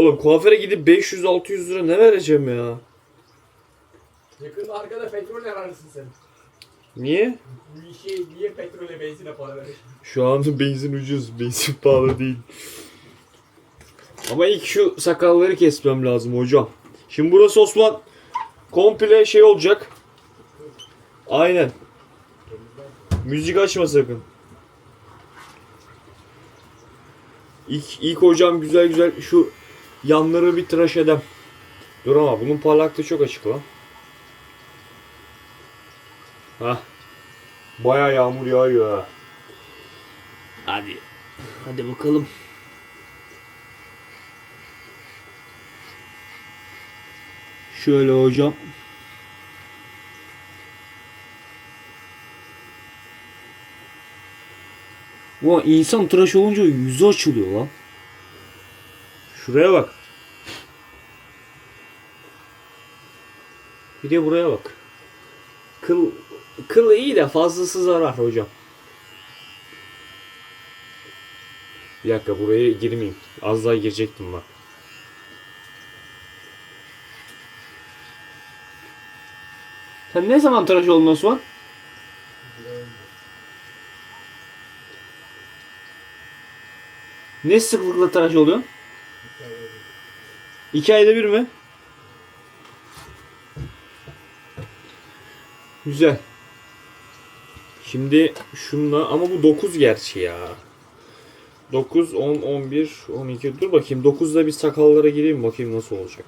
Oğlum kuaföre gidip 500-600 lira ne vereceğim ya? Yakında arkada petrol ararsın sen. Niye? Bir şey niye petrole benzine para verir? Şu an benzin ucuz. Benzin pahalı değil. Ama ilk şu sakalları kesmem lazım hocam. Şimdi burası Osman komple şey olacak. Aynen. Müzik açma sakın. İlk, ilk hocam güzel güzel şu yanları bir tıraş edem. Dur ama bunun parlaklığı çok açık lan. Hah. Baya yağmur yağıyor ha. Hadi. Hadi bakalım. Şöyle hocam. Ulan insan tıraş olunca yüzü açılıyor lan. Şuraya bak. Bir de buraya bak. Kıl kıl iyi de fazlası zarar hocam. Bir dakika buraya girmeyeyim. Az daha girecektim bak. Sen ne zaman tıraş oldun Osman? Ne sıklıkla tıraş oluyorsun? İki ayda bir mi? Güzel. Şimdi şunla ama bu 9 gerçi ya. 9, 10, 11, 12. Dur bakayım 9'da bir sakallara gireyim bakayım nasıl olacak.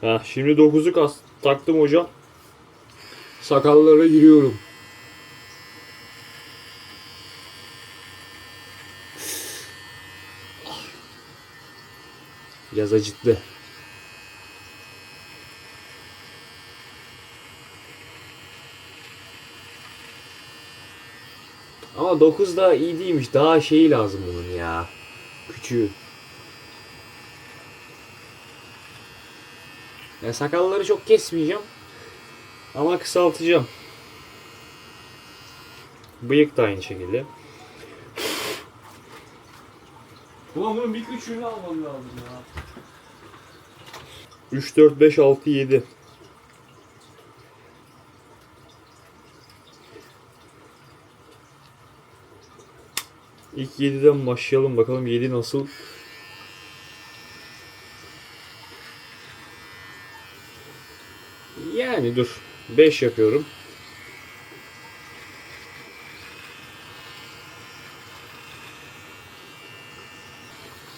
Ha şimdi 9'u kas taktım hocam. Sakallara giriyorum. Biraz acıttı. Ama 9 da iyi değilmiş. Daha şeyi lazım bunun ya. Küçüğü. Ya sakalları çok kesmeyeceğim. Ama kısaltacağım. Bıyık da aynı şekilde. Ulan bunun bir küçüğünü almam lazım ya. 3, 4, 5, 6, 7. İlk 7'den başlayalım bakalım 7 nasıl. Yani dur. 5 yapıyorum.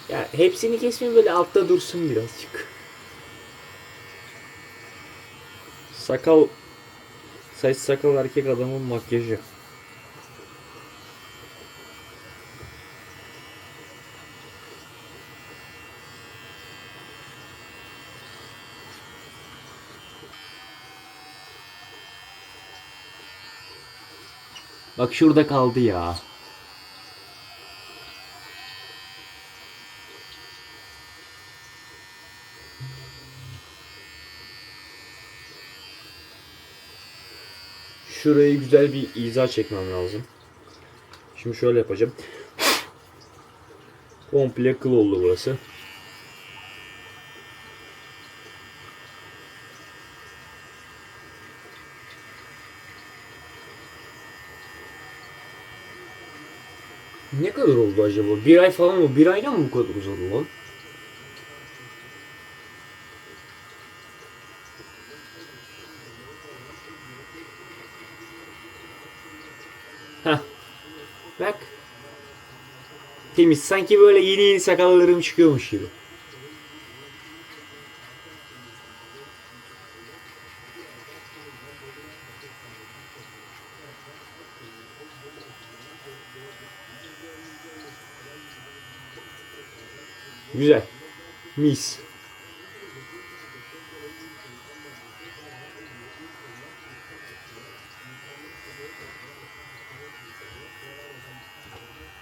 Ya hepsini kesmeyeyim böyle altta dursun birazcık. Sakal saç sakal erkek adamın makyajı. Bak şurada kaldı ya. Şurayı güzel bir izah çekmem lazım. Şimdi şöyle yapacağım. Komple kıl oldu burası. Ne kadar oldu acaba? Bir ay falan mı? Bir ayda mı bu kadar uzadı lan? Heh. Bak. Temiz. Sanki böyle yeni yeni sakallarım çıkıyormuş gibi. Güzel. Mis.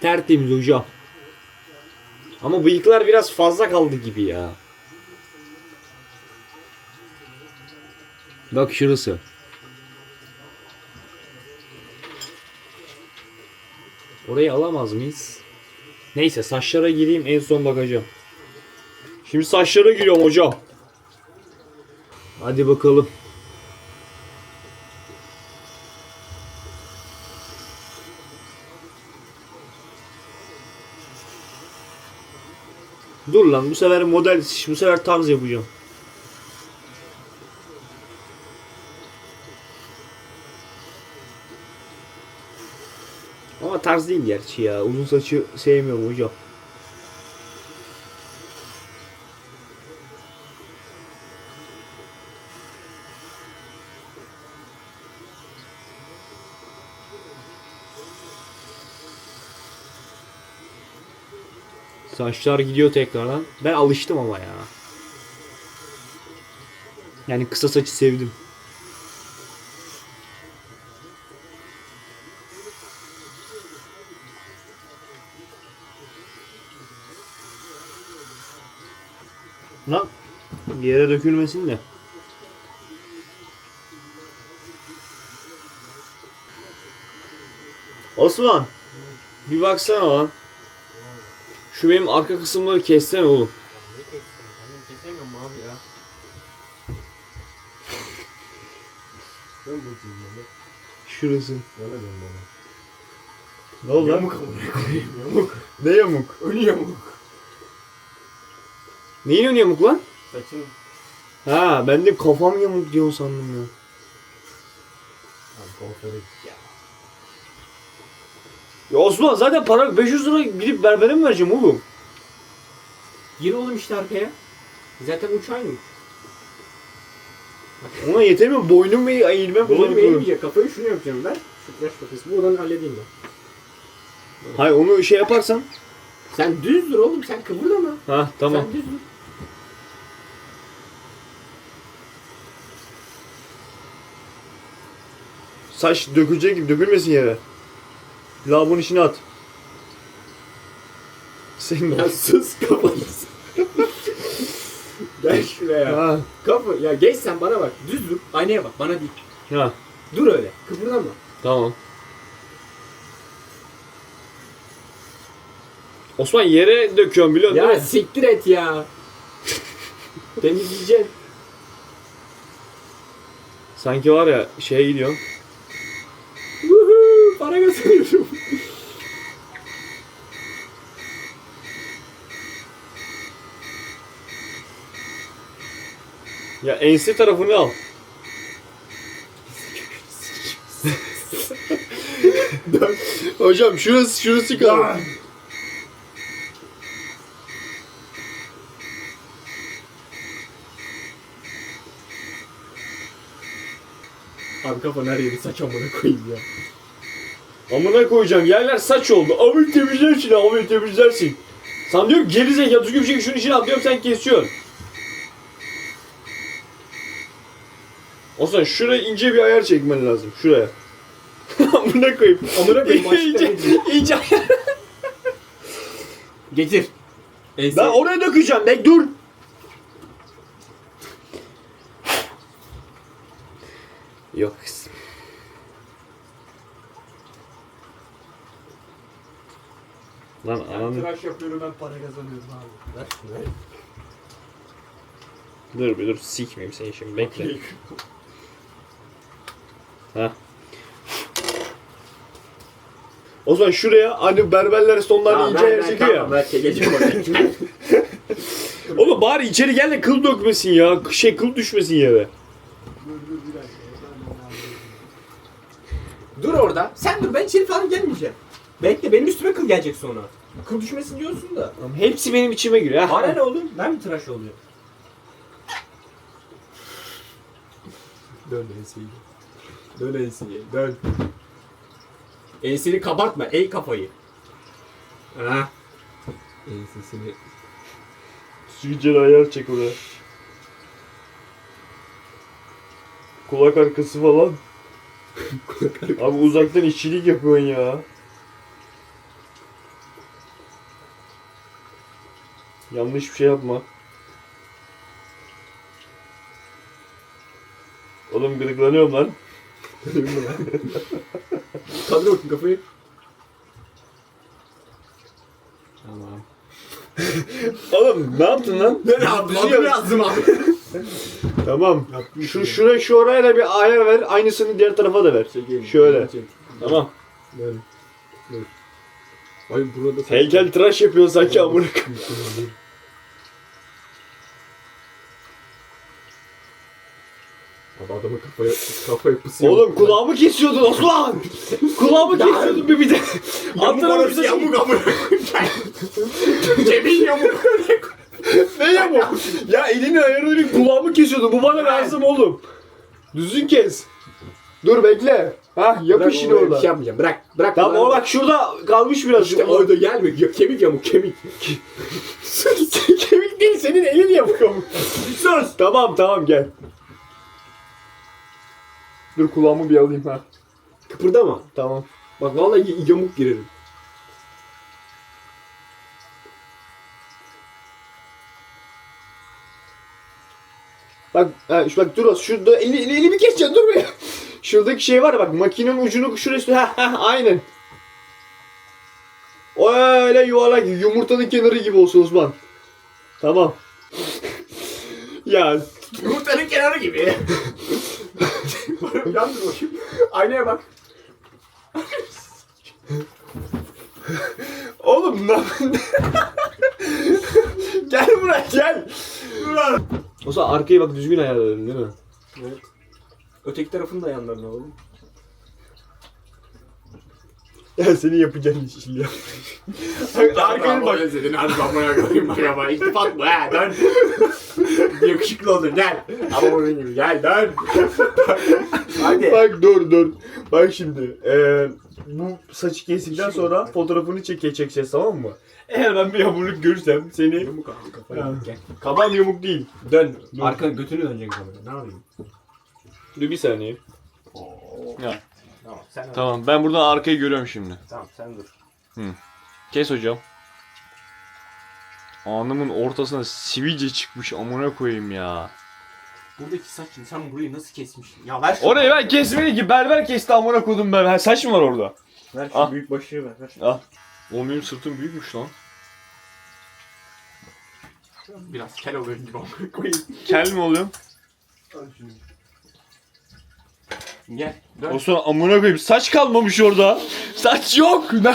Tertemiz hocam. Ama bıyıklar biraz fazla kaldı gibi ya. Bak şurası. Orayı alamaz mıyız? Neyse saçlara gireyim en son bakacağım. Şimdi saçlara giriyorum hocam. Hadi bakalım. Dur lan bu sefer model bu sefer tarz yapacağım. Ama tarz değil gerçi ya. Uzun saçı sevmiyorum hocam. Saçlar gidiyor tekrardan. Ben alıştım ama ya. Yani kısa saçı sevdim. Lan yere dökülmesin de. Osman bir baksana lan. Şu benim arka kısımları kessene oğlum. Ne kessin? Ben kesemiyorum abi ya. Ben bakayım bana. Şurası. Bana dön bana. Ne oldu lan? Yamuk amına koyayım yamuk. Ne yamuk? Önü yamuk. Neyin ön yamuk lan? Saçın. Ha ben de kafam yamuk diyorsun sandım ya. Abi kuaföre ya. Ya Osman zaten para 500 lira gidip berbere mi vereceğim oğlum? Gir oğlum işte arkaya. Zaten uç aynı. Ona yetemiyor boynum ve eğilmem kullanıp eğilmeyecek. Kafayı şunu yapacağım ben. Şu flash kafası. Bu odanı halledeyim ben. Hayır onu şey yaparsan. Sen düz dur oğlum. Sen kıvırlama. Ha tamam. Sen düz dur. Saç dökülecek gibi dökülmesin yere. Lavabonun içine at. Senin Ya sus kafanı. Gel şuraya. Ha. Kafa ya geç sen bana bak. Düz dur. Aynaya bak. Bana değil. Ha. Dur öyle. Kıpırdama. Tamam. Osman yere döküyorum biliyorsun Ya değil mi? siktir et ya. Temizleyeceksin. Sanki var ya şeye gidiyorsun. Para kazanıyorum. Ya ense tarafını al. Hocam şurası şurası kaldı. Abi kafan her yeri saç amına koyayım ya. Amına koyacağım yerler saç oldu. Abi temizlersin abi temizlersin. Sen diyorum geri zekalı düzgün bir şey şunun içine at diyorum sen kesiyorsun. Osman şuraya ince bir ayar çekmen lazım. Şuraya. Amına koyayım. Amına koyayım, İnce, ince ayar. Getir. Ense. Ben oraya dökeceğim. Bek dur. Yok Lan Ben ananı... tıraş yapıyorum ben para kazanıyorum abi. Ver şunu ver. Dur bir dur sikmeyeyim seni şimdi bekle. Ha. O zaman şuraya hani berberler sonlarını ince yer çekiyor ya. Ben çekeceğim oraya. Oğlum bari içeri gel de kıl dökmesin ya. Şey kıl düşmesin yere. dur orada. Sen dur ben içeri falan gelmeyeceğim. Bekle benim üstüme kıl gelecek sonra. Kıl düşmesin diyorsun da. Tamam, Hepsi benim içime giriyor. ha. Bana ne oğlum? Ben mi tıraş oluyor? Dön enseyi. Dön enseyi. Dön. Enseni kabartma. Ey kafayı. Ha. Ensesini. Sivilceli ayar çek oraya. Kulak arkası falan. Abi uzaktan işçilik yapıyorsun ya. Yanlış bir şey yapma. Oğlum gıdıklanıyorum lan. Kaldır bakayım kafayı. Tamam. Oğlum ne yaptın lan? Ne yaptın? Yap- yazdım abi. Tamam. Yaptım Şu şuraya şu oraya da bir ayar ver. Aynısını diğer tarafa da ver. Çekeyim. Şöyle. Çekeyim. Tamam. Böyle. Böyle. Ay burada Heykel tıraş yapıyor sanki amına koyayım. Kafa yapısı yok. Oğlum kulağımı kesiyordun Osman. kulağımı kesiyordun bir bir de. Yamuk Altına bir orası de yamuk amına Cemil yamuk. Ne ya bu? ya elini ayarını kulağımı kesiyordun. Bu bana lazım oğlum. Düzgün kes. Dur bekle. Yapış şimdi Bir orada. şey yapmayacağım. Bırak. Bırak. Tamam o bak şurada kalmış biraz. İşte orada gelme. Ya, kemik yamuk kemik. Kemik değil senin elin yapıyor. Sus. tamam tamam gel. Dur kulağımı bir alayım ha. Kıpırdama. Tamam. Bak vallahi y- yamuk girerim. Bak, ha, şu bak dur şurada eli, eli, elimi keseceksin dur be. Şuradaki şey var ya bak makinenin ucunu şurası ha ha aynen. O öyle yuvarlak yumurtanın kenarı gibi olsun Osman. Tamam. ya Yumurtanın kenarı gibi. Yandır bakayım. Aynaya bak. oğlum ne Gel buraya gel. O zaman arkayı bak düzgün ayarladın değil mi? Evet. Öteki tarafın da yanlarına alalım. Ya senin yapacağın iş ya. Arkaya bak. Özledin hadi babaya koyayım bak ama iltifat bu ha dön. Yakışıklı olun gel. Ama onun gibi gel dön. hadi. Bak dur dur. Bak şimdi. eee bu saçı kestikten sonra fotoğrafını çeke çekeceğiz tamam mı? Eğer ben bir yamurluk görürsem seni... Yamuk abi kafaya Ha. gel. Kabam yamuk değil. Dön. Dur. Arkanı götünü döneceksin kameraya. Ne yapayım? Dur bir saniye. Oo. Ya. Tamam sen Tamam ben buradan arkayı görüyorum şimdi. Tamam sen dur. Kes hocam. Anımın ortasına sivilce çıkmış amına koyayım ya. Buradaki saçın sen burayı nasıl kesmişsin? Ya ver şunu. Orayı ben kesmedi ki berber kesti amına koydum ben. Ha, saç mı var orada? Ver şu Ah. büyük başlığı ver. ver. Ah. Oğlum benim sırtım büyükmüş lan. Biraz kel oluyor gibi amına koyayım. Kel mi oluyorum? Al şunu. Gel. O sonra amına koyayım saç kalmamış orada. Saç yok. Ne,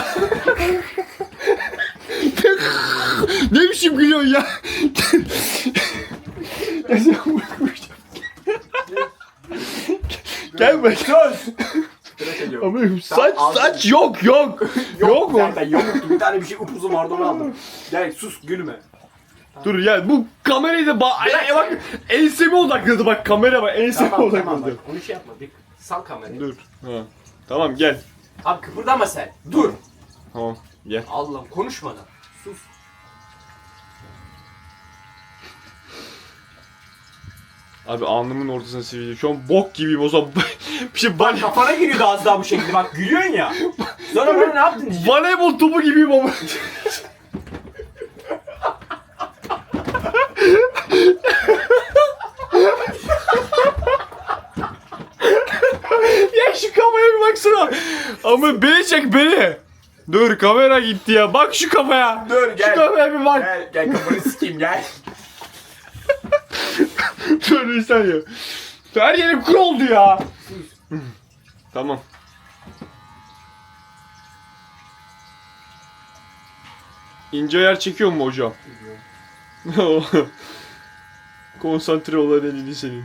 ne biçim gülüyorsun ya? Gel bak. Amına koyayım, saç saç yok yok. Yok mu? Zaten yamuktu. Bir tane bir şey upuzun vardı aldım. Gel sus gülme. Dur ya bu kamerayı da ba ay, bak enseme odakladı bak kamera bak enseme Tamam odakladı. tamam bak onu şey yapma. Bir sal kamerayı. Dur. Ha. Tamam gel. Abi kıpırdama sen. Dur. Tamam gel. Allah'ım konuşmadan. Sus. Abi alnımın ortasına sivilce. Şu an bok gibiyim o zaman. bir şey bal kafana giriyordu az daha bu şekilde. Bak gülüyorsun ya. Sonra bana ne yaptın voleybol topu gibiyim ama. ya şu kameraya bir baksana. Ama beni çek beni. Dur kamera gitti ya. Bak şu kafaya. Dur Şu gel. kameraya bir bak. Gel gel kafanı sikeyim gel. Dur bir saniye. Her yerim kır oldu ya. tamam. İnce ayar çekiyor mu hocam? Konsantre olan elini senin.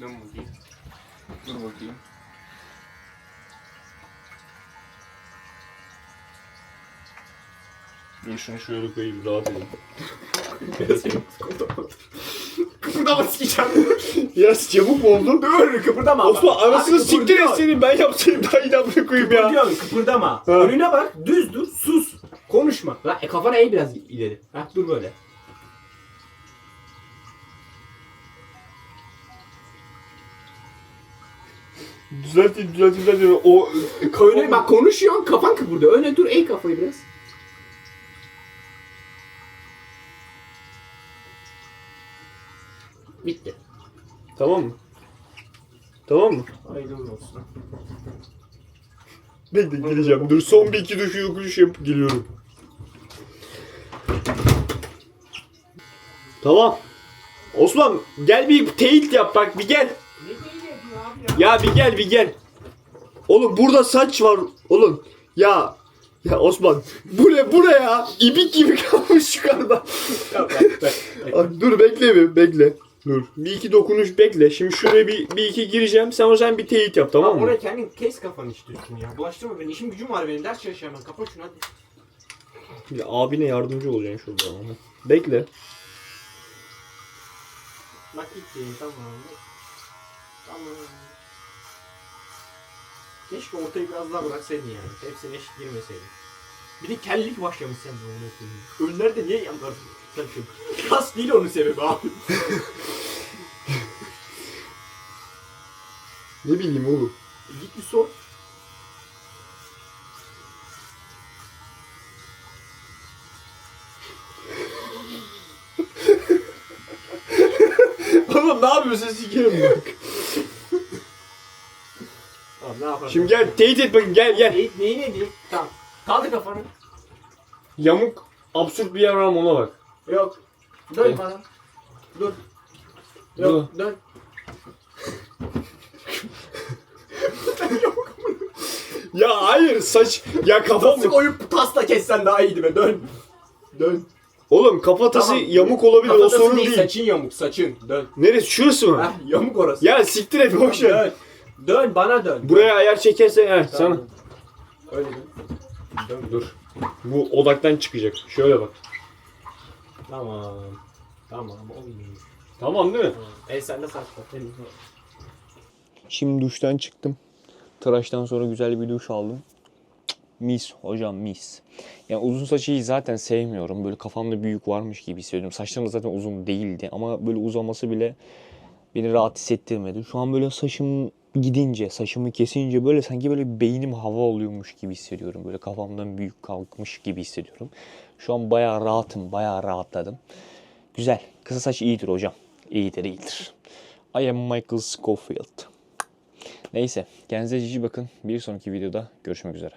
Dur bakayım. Dur bakayım. Dur şunu şöyle koyayım rahat edin. Kıpırdama sikeceğim. Ya çabuk mu oldu? Dur kıpırdama. Osman Abi, anasını siktir et senin ben yapsayım daha iyi amına koyayım ya. Kıpırdıyorsun kıpırdama. Ha. Önüne bak düz dur sus. Konuşma. Lan e, kafana eğ biraz ileri. Ha dur böyle. Düzeltin düzeltin düzeltin. O Öne bak konuşuyorsun kafan kıpırdıyor. Öne dur eğ kafayı biraz. Bitti. Tamam mı? Tamam mı? Hayırlı olsun. Bekle geleceğim. Dur son bir iki düşüyor yokuş yapıp geliyorum. Tamam. Osman gel bir teyit yap bak bir gel. Ne deli yapıyor abi ya? Ya bir gel bir gel. Oğlum burada saç var. Oğlum ya ya Osman bu ne bu ne ya? İbik gibi kalmış yukarıda. Yok, bak, bak. Ay, Dur bekle bir bekle. Dur. Bir iki dokunuş bekle. Şimdi şuraya bir, bir iki gireceğim. Sen o zaman bir teyit yap tamam mı? oraya kendin kes kafanı istiyorsun ya. Bulaştırma beni. İşim gücüm var benim. Ders çalışacağım ben. Kapat şunu hadi. Bir abine yardımcı olacaksın şurada ama. Bekle. Bak gitti. Tamam. Tamam. Keşke ortayı biraz daha bıraksaydın yani. Hepsine eşit girmeseydin. Bir de kellik başlamış sen koyayım. Önlerde niye yanlar Kas değil onun sebebi abi. Ne bileyim oğlum. E Git bir sor. Oğlum ne yapıyorsun sikerim bak. Abi ne yapalım? Şimdi gel teyit et bakayım gel gel. Neyi, neyi ne diyeyim? Tamam. Kaldır kafanı. Yamuk absürt bir yer var ona bak. Yok. Dön Evet. bana. Dur. Yok dön. Ya hayır saç ya kafam Nasıl koyup tasla kessen daha iyiydi be dön. Dön. Oğlum kafatası Tamam. yamuk olabilir o Kafatası sorun değil. Saçın yamuk saçın. Dön. Neresi şurası mı? Heh, yamuk orası. Ya siktir et boş ver. Dön. Dön bana dön. Buraya ayar çekersen he sana. Öyle dön. Dön. Dur. Bu odaktan çıkacak. Şöyle bak. Tamam. Tamam olmuyor. Tamam değil mi? Tamam. El sende. Temiz var. Şimdi duştan çıktım. Tıraştan sonra güzel bir duş aldım. Mis hocam mis. Yani uzun saçı zaten sevmiyorum. Böyle kafamda büyük varmış gibi hissediyorum. Saçlarım zaten uzun değildi ama böyle uzaması bile beni rahat hissettirmedi. Şu an böyle saçım gidince, saçımı kesince böyle sanki böyle beynim hava oluyormuş gibi hissediyorum. Böyle kafamdan büyük kalkmış gibi hissediyorum. Şu an bayağı rahatım, bayağı rahatladım. Güzel. Kısa saç iyidir hocam. İyidir, iyidir. I am Michael Scofield. Neyse kendinize cici bakın. Bir sonraki videoda görüşmek üzere.